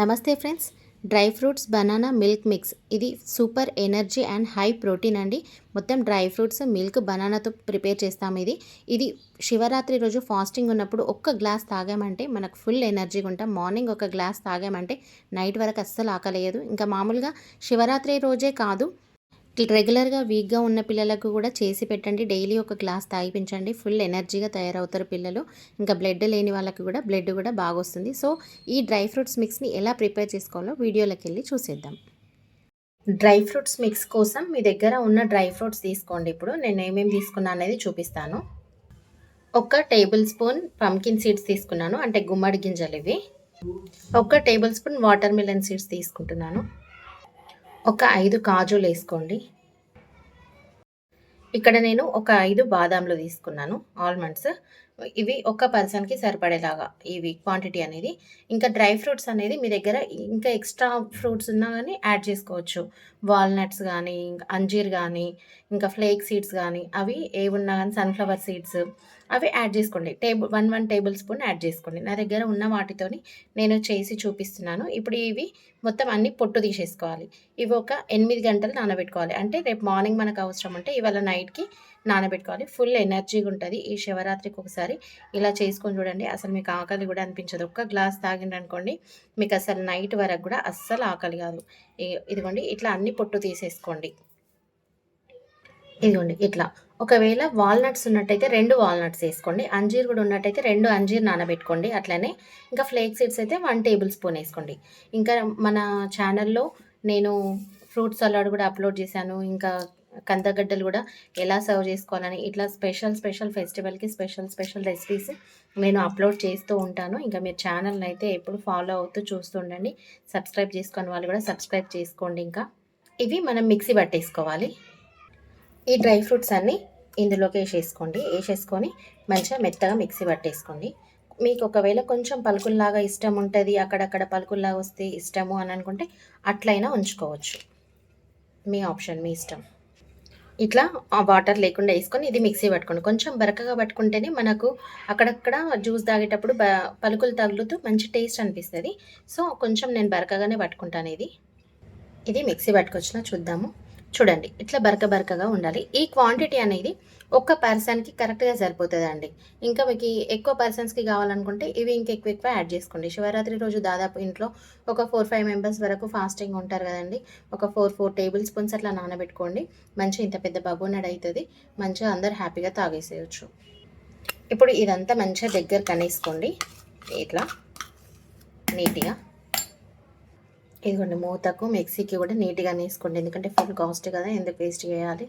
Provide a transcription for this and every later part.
నమస్తే friends. Dry fruits banana milk mix. ఇది super energy and high protein అండి. మొత్తం డ్రై ఫ్రూట్స్ మిల్క్ బనానాతో ప్రిపేర్ చేస్తాము ఇది. ఇది శివరాత్రి రోజు ఫాస్టింగ్ ఉన్నప్పుడు ఒక్క గ్లాస్ తాగామంటే మనకు ఫుల్ ఎనర్జీగా ఉంటాం. మార్నింగ్ ఒక గ్లాస్ తాగామంటే నైట్ వరకు అస్సలు ఆకలేదు ఇంకా మామూలుగా శివరాత్రి రోజే కాదు రెగ్యులర్గా వీక్గా ఉన్న పిల్లలకు కూడా చేసి పెట్టండి. డైలీ ఒక గ్లాస్ తాగిపించండి ఫుల్ ఎనర్జీగా తయారవుతారు పిల్లలు. ఇంకా బ్లడ్ లేని వాళ్ళకి కూడా బ్లడ్ కూడా బాగా వస్తుంది సో ఈ డ్రై ఫ్రూట్స్ మిక్స్ని ఎలా ప్రిపేర్ చేసుకోవాలో వీడియోలోకి వెళ్ళి చూసేద్దాం. డ్రై ఫ్రూట్స్ మిక్స్ కోసం మీ దగ్గర ఉన్న డ్రై ఫ్రూట్స్ తీసుకోండి. ఇప్పుడు నేను ఏమేమి తీసుకున్నా అనేది చూపిస్తాను. ఒక టేబుల్ స్పూన్ పంకిన్ సీడ్స్ తీసుకున్నాను. అంటే గుమ్మడి గింజలు ఇవి. ఒక tablespoon watermelon seeds తీసుకుంటున్నాను. ఒక ఐదు కాజులు వేసుకోండి. ఇక్కడ నేను ఒక ఐదు బాదాంలు తీసుకున్నాను ఆల్మండ్స్ ఇవి ఒక పర్సన్కి సరిపడేలాగా ఇవి క్వాంటిటీ అనేది. ఇంకా డ్రై ఫ్రూట్స్ అనేది మీ దగ్గర ఇంకా ఎక్స్ట్రా ఫ్రూట్స్ ఉన్నా కానీ యాడ్ చేసుకోవచ్చు. వాల్నట్స్ కానీ అంజీర్ కానీ ఇంకా ఫ్లేక్ సీడ్స్ కానీ అవి ఏమున్నా ఉన్నా కానీ సన్ఫ్లవర్ సీడ్స్ అవి యాడ్ చేసుకోండి. Table one one tablespoon add చేసుకోండి. నా దగ్గర ఉన్న వాటితోని నేను చేసి చూపిస్తున్నాను. ఇప్పుడు ఇవి మొత్తం అన్ని పొట్టు తీసేసుకోవాలి. ఇవి ఒక ఎనిమిది గంటలు నానబెట్టుకోవాలి. అంటే రేపు మార్నింగ్ మనకు అవసరం ఉంటే ఇవాళ నైట్కి నానబెట్టుకోవాలి. ఫుల్ ఎనర్జీగా ఉంటుంది. ఈ శివరాత్రికి ఒకసారి ఇలా చేసుకొని చూడండి. అసలు మీకు ఆకలి కూడా అనిపించదు. ఒక్క గ్లాస్ తాగిండనుకోండి మీకు అసలు నైట్ వరకు కూడా అస్సలు ఆకలి కాదు. ఇదిగోండి ఇట్లా అన్ని పొట్టు తీసేసుకోండి. ఇదిగోండి ఇట్లా. ఒకవేళ వాల్నట్స్ ఉన్నట్టయితే రెండు వాల్నట్స్ వేసుకోండి. అంజీర్ కూడా ఉన్నట్టయితే రెండు అంజీర్ నానబెట్టుకోండి అట్లనే. ఇంకా ఫ్లేక్ సీడ్స్ అయితే వన్ టేబుల్ స్పూన్ వేసుకోండి. ఇంకా మన ఛానల్లో నేను ఫ్రూట్ సలాడ్ కూడా అప్లోడ్ చేశాను. ఇంకా కందగడ్డలు కూడా ఎలా సర్వ్ చేసుకోవాలని ఇట్లా స్పెషల్ స్పెషల్ ఫెస్టివల్కి స్పెషల్ స్పెషల్ రెసిపీస్ నేను అప్లోడ్ చేస్తూ ఉంటాను. ఇంకా మీరు ఛానల్ని అయితే ఎప్పుడు ఫాలో అవుతూ చూస్తూ ఉండండి. సబ్స్క్రైబ్ చేసుకుని వాళ్ళు కూడా సబ్స్క్రైబ్ చేసుకోండి ఇంకా. ఇవి మనం మిక్సీ పట్టేసుకోవాలి. ఈ డ్రై ఫ్రూట్స్ అన్నీ ఇందులోకి వేసేసుకోండి. వేసేసుకొని మంచిగా మెత్తగా మిక్సీ పట్టేసుకోండి. మీకు ఒకవేళ కొంచెం పలుకుల్లాగా ఇష్టం ఉంటుంది అక్కడక్కడ పలుకుల్లాగా వస్తే ఇష్టము అని అనుకుంటే అట్లయినా ఉంచుకోవచ్చు. మీ ఆప్షన్ మీ ఇష్టం. ఇట్లా ఆ వాటర్ లేకుండా వేసుకొని ఇది మిక్సీ పట్టుకోండి. కొంచెం బరకగా పట్టుకుంటేనే మనకు అక్కడక్కడ జ్యూస్ తాగేటప్పుడు బ పలుకులు తగులుతూ మంచి టేస్ట్ అనిపిస్తుంది. సో కొంచెం నేను బరకగానే పట్టుకుంటాను ఇది. ఇది మిక్సీ పట్టుకొచ్చిన చూద్దాము. చూడండి ఇట్లా బరక బరకగా ఉండాలి. ఈ క్వాంటిటీ అనేది ఒక్క పర్సన్కి కరెక్ట్గా సరిపోతుందండి. ఇంకా మీకు ఎక్కువ పర్సన్స్కి కావాలనుకుంటే ఇవి ఇంకా ఎక్కువ ఎక్కువ యాడ్ చేసుకోండి. శివరాత్రి రోజు దాదాపు ఇంట్లో ఒక ఫోర్ ఫైవ్ మెంబర్స్ వరకు ఫాస్టింగ్ ఉంటారు కదండి. ఒక ఫోర్ ఫోర్ టేబుల్ స్పూన్స్ అట్లా నానబెట్టుకోండి. మంచిగా ఇంత పెద్ద బబునడ్ అవుతుంది మంచిగా అందరు హ్యాపీగా తాగేసేయచ్చు. ఇప్పుడు ఇదంతా మంచిగా దగ్గర కనేసుకోండి. ఇట్లా నీట్గా. ఇదిగోండి మూతకు మిక్సీకి కూడా నీట్గా వేసుకోండి ఎందుకంటే ఫుల్ కాస్ట్ కదా ఎందుకు వేస్ట్ చేయాలి?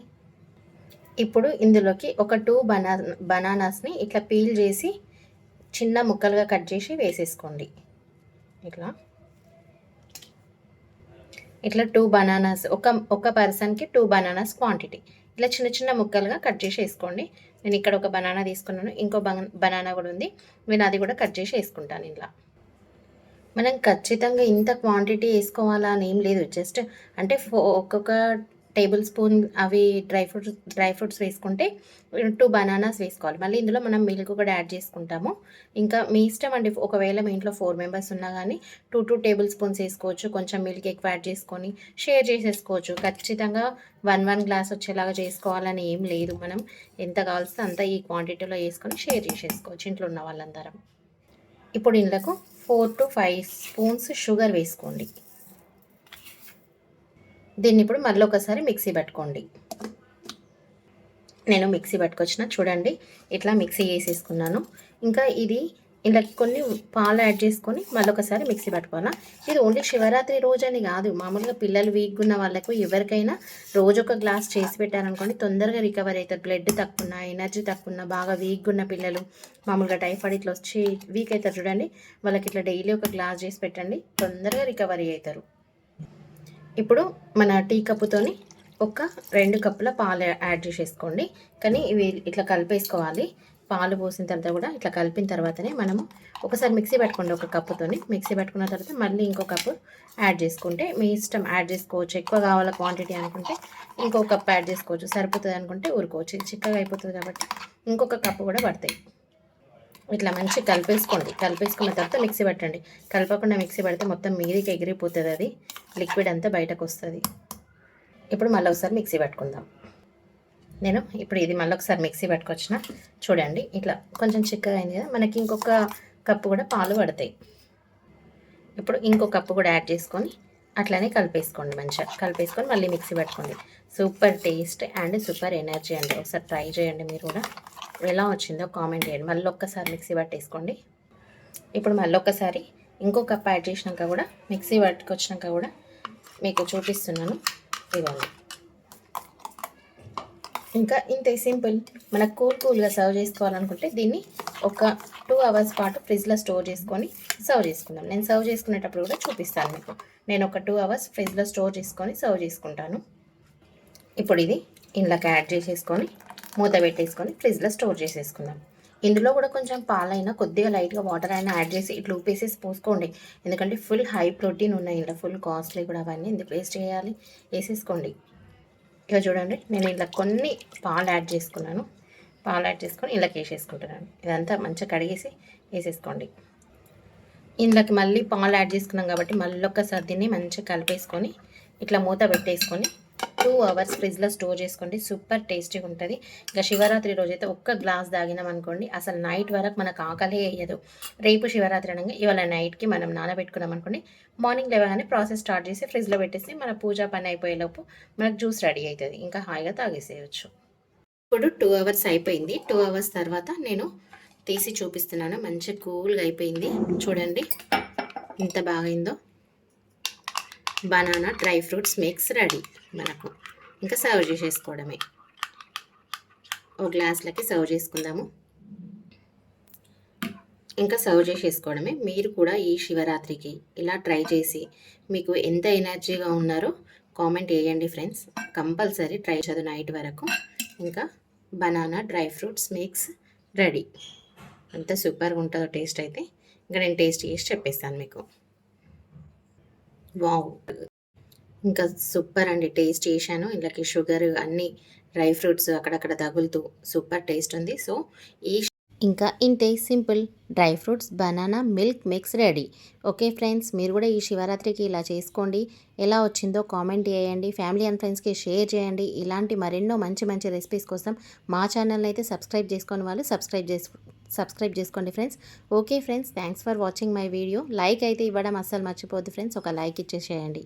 ఇప్పుడు ఇందులోకి ఒక టూ బనా బనానాస్ని ఇట్లా పీల్ చేసి చిన్న ముక్కలుగా కట్ చేసి వేసేసుకోండి. ఇట్లా. ఇట్లా టూ బనానాస్ ఒక ఒక పర్సన్కి టూ బనానాస్ క్వాంటిటీ. ఇట్లా చిన్న చిన్న ముక్కలుగా కట్ చేసి వేసుకోండి. నేను ఇక్కడ ఒక బనానా తీసుకున్నాను ఇంకో బనానా కూడా ఉంది. నేను అది కూడా కట్ చేసి వేసుకుంటాను ఇలా మనం ఖచ్చితంగా ఇంత క్వాంటిటీ వేసుకోవాలా అని ఏం లేదు. జస్ట్ అంటే ఒక్కొక్క టేబుల్ స్పూన్ అవి డ్రై ఫ్రూట్స్ డ్రై ఫ్రూట్స్ వేసుకుంటే టూ బనానాస్ వేసుకోవాలి. మళ్ళీ ఇందులో మనం మిల్క్ కూడా యాడ్ చేసుకుంటాము. ఇంకా మీ ఇష్టం అండి ఒకవేళ మీ ఇంట్లో ఫోర్ మెంబర్స్ ఉన్నా కానీ టూ టూ టేబుల్ స్పూన్స్ వేసుకోవచ్చు. కొంచెం మిల్క్ ఎక్కువ యాడ్ చేసుకొని షేర్ చేసేసుకోవచ్చు. ఖచ్చితంగా వన్ వన్ గ్లాస్ వచ్చేలాగా చేసుకోవాలని ఏం లేదు. మనం ఎంత కావాల్సి అంత ఈ క్వాంటిటీలో వేసుకొని షేర్ చేసేసుకోవచ్చు. ఇంట్లో ఉన్న వాళ్ళందరం. ఇప్పుడు ఇందులో four to five spoons sugar వేసుకోండి. దీన్ని ఇప్పుడు మళ్ళీ ఒకసారి మిక్సీ పట్టుకోండి. నేను మిక్సీ పట్టుకొచ్చిన చూడండి ఇట్లా మిక్సీ వేసేసుకున్నాను ఇంకా ఇది ఇలా కొన్ని పాలు యాడ్ చేసుకొని మళ్ళీ ఒకసారి మిక్సీ పట్టుకోవాలా? ఇది ఓన్లీ శివరాత్రి రోజు అని కాదు. మామూలుగా పిల్లలు వీక్గా ఉన్న వాళ్ళకు ఎవరికైనా రోజు ఒక గ్లాస్ చేసి పెట్టారనుకోండి తొందరగా రికవర్ అవుతారు. బ్లడ్ తక్కువ ఎనర్జీ తక్కువ బాగా వీక్గా ఉన్న పిల్లలు మామూలుగా టైఫాయిడ్ ఇట్లా వచ్చి వీక్ అవుతారు చూడండి. వాళ్ళకి ఇట్లా డైలీ ఒక గ్లాస్ చేసి పెట్టండి తొందరగా రికవరీ అవుతారు. ఇప్పుడు మన టీ కప్పుతోని ఒక రెండు కప్పుల పాలు యాడ్ చేసేసుకోండి. కానీ ఇవి ఇట్లా కలిపేసుకోవాలి. పాలు పోసిన తర్వాత కూడా ఇట్లా కలిపిన తర్వాతనే మనము ఒకసారి మిక్సీ పెట్టుకోండి ఒక కప్పుతోని. మిక్సీ పెట్టుకున్న తర్వాత మళ్ళీ ఇంకో కప్పు యాడ్ చేసుకుంటే మీ ఇష్టం యాడ్ చేసుకోవచ్చు. ఎక్కువ కావాల క్వాంటిటీ అనుకుంటే ఇంకో కప్ యాడ్ చేసుకోవచ్చు. సరిపోతుంది అనుకుంటే ఊరుకోవచ్చు. చిక్కగా అయిపోతుంది కాబట్టి ఇంకొక కప్పు కూడా పడతాయి. ఇట్లా మంచి కలిపేసుకోండి. కలిపేసుకున్న తర్వాత మిక్సీ పెట్టండి. కలపకుండా మిక్సీ పెడితే మొత్తం మీదికి ఎగిరిపోతుంది అది. లిక్విడ్ అంతా బయటకు వస్తుంది. ఇప్పుడు మళ్ళీ ఒకసారి మిక్సీ పెట్టుకుందాం. నేను ఇప్పుడు ఇది మళ్ళీ ఒకసారి మిక్సీ పట్టుకొచ్చిన. చూడండి ఇట్లా కొంచెం చిక్కగా అయింది కదా మనకి ఇంకొక కప్పు కూడా పాలు పడతాయి. ఇప్పుడు ఇంకో కప్పు కూడా యాడ్ చేసుకొని అట్లనే కలిపేసుకోండి మంచిగా. కలిపేసుకొని మళ్ళీ మిక్సీ పట్టుకోండి. Super taste and super energy అండి. ఒకసారి ట్రై చేయండి మీరు కూడా. ఎలా వచ్చిందో కామెంట్ చేయండి. మళ్ళీ ఒక్కసారి మిక్సీ పట్టేసుకోండి. ఇప్పుడు మళ్ళీ ఒక్కసారి ఇంకో కప్ యాడ్ చేసినాక కూడా మిక్సీ పట్టుకొచ్చినాక కూడా మీకు చూపిస్తున్నాను. ఇవ్వండి ఇంకా ఇంతే సింపుల్ మనకు కూల్ కూల్గా సర్వ్ చేసుకోవాలనుకుంటే దీన్ని ఒక టూ అవర్స్ పాటు ఫ్రిడ్జ్లో స్టోర్ చేసుకొని సర్వ్ చేసుకుందాం. నేను సర్వ్ చేసుకునేటప్పుడు కూడా చూపిస్తాను మీకు. నేను ఒక టూ అవర్స్ ఫ్రిడ్జ్లో స్టోర్ చేసుకొని సర్వ్ చేసుకుంటాను. ఇప్పుడు ఇది ఇందులోకి యాడ్ చేసేసుకొని మూత పెట్టేసుకొని ఫ్రిడ్జ్లో స్టోర్ చేసేసుకుందాం. ఇందులో కూడా కొంచెం పాలైనా కొద్దిగా లైట్గా వాటర్ అయినా యాడ్ చేసి ఇట్లా ఉప్పేసేసి పోసుకోండి. ఎందుకంటే ఫుల్ హై ప్రోటీన్ ఉన్నాయి ఇంట్లో ఫుల్ కాస్ట్లీ కూడా అవన్నీ ఎందుకు వేస్ట్ చేయాలి? వేసేసుకోండి. ఇక చూడండి నేను ఇలా కొన్ని పాలు యాడ్ చేసుకున్నాను. పాలు యాడ్ చేసుకొని ఇళ్ళకి వేసేసుకుంటున్నాను ఇదంతా మంచిగా కడిగేసి వేసేసుకోండి. ఇందులోకి మళ్ళీ పాలు యాడ్ చేసుకున్నాం కాబట్టి మళ్ళీ ఒక్కసారి దీన్ని మంచిగా కలిపేసుకొని ఇట్లా మూత పెట్టేసుకొని టూ అవర్స్ ఫ్రిడ్జ్లో స్టోర్ చేసుకోండి. సూపర్ టేస్టీగా ఉంటుంది. ఇంకా శివరాత్రి రోజైతే ఒక్క గ్లాస్ తాగినాం అనుకోండి అసలు నైట్ వరకు మనకు ఆకలే వేయదు. రేపు శివరాత్రి అనగా ఇవాళ నైట్కి మనం నానబెట్టుకున్నాం అనుకోండి మార్నింగ్ లేవగానే ప్రాసెస్ స్టార్ట్ చేసి ఫ్రిడ్జ్లో పెట్టేసి మన పూజ పని అయిపోయేలోపు మనకు జ్యూస్ రెడీ అవుతుంది ఇంకా హాయిగా తాగేసేయచ్చు. ఇప్పుడు టూ అవర్స్ అయిపోయింది. టూ అవర్స్ తర్వాత నేను తీసి చూపిస్తున్నాను. మంచి కూల్గా అయిపోయింది. చూడండి ఎంత బాగైందో. Banana dry fruits mix ready మనకు. ఇంకా సర్వ్ చేసేసుకోవడమే. ఓ గ్లాస్లకి సర్వ్ చేసుకుందాము. ఇంకా సర్వ్ చేసేసుకోవడమే. మీరు కూడా ఈ శివరాత్రికి ఇలా ట్రై చేసి మీకు ఎంత ఎనర్జీగా ఉన్నారో కామెంట్ వేయండి ఫ్రెండ్స్. కంపల్సరీ ట్రై చదువు నైట్ వరకు. ఇంకా banana dry fruits mix ready. అంత సూపర్గా ఉంటుందో టేస్ట్ అయితే. ఇంకా నేను టేస్ట్ చేసి చెప్పేస్తాను మీకు. వావ్. ఇంకా సూపర్ అండి టేస్ట్ చేశాను. ఇందులోకి షుగర్ అన్ని డ్రై ఫ్రూట్స్ అక్కడక్కడ తగులుతూ సూపర్ టేస్ట్ ఉంది. సో ఈ ఇంకా ఇంతే simple dry fruits banana milk mix ready. Okay friends మీరు కూడా ఈ శివరాత్రికి ఇలా చేసుకోండి. ఎలా వచ్చిందో కామెంట్ చేయండి. ఫ్యామిలీ అండ్ ఫ్రెండ్స్కి షేర్ చేయండి. ఇలాంటి మరెన్నో మంచి మంచి రెసిపీస్ కోసం మా ఛానల్ని అయితే సబ్స్క్రైబ్ చేసుకొని వాళ్ళు సబ్స్క్రైబ్ చేసు సబ్స్క్రైబ్ చేసుకోండి friends. Okay friends thanks for watching my video. Like అయితే ఇవ్వడం అస్సలు మర్చిపోద్దు ఫ్రెండ్స్. ఒక లైక్ ఇచ్చేసేయండి.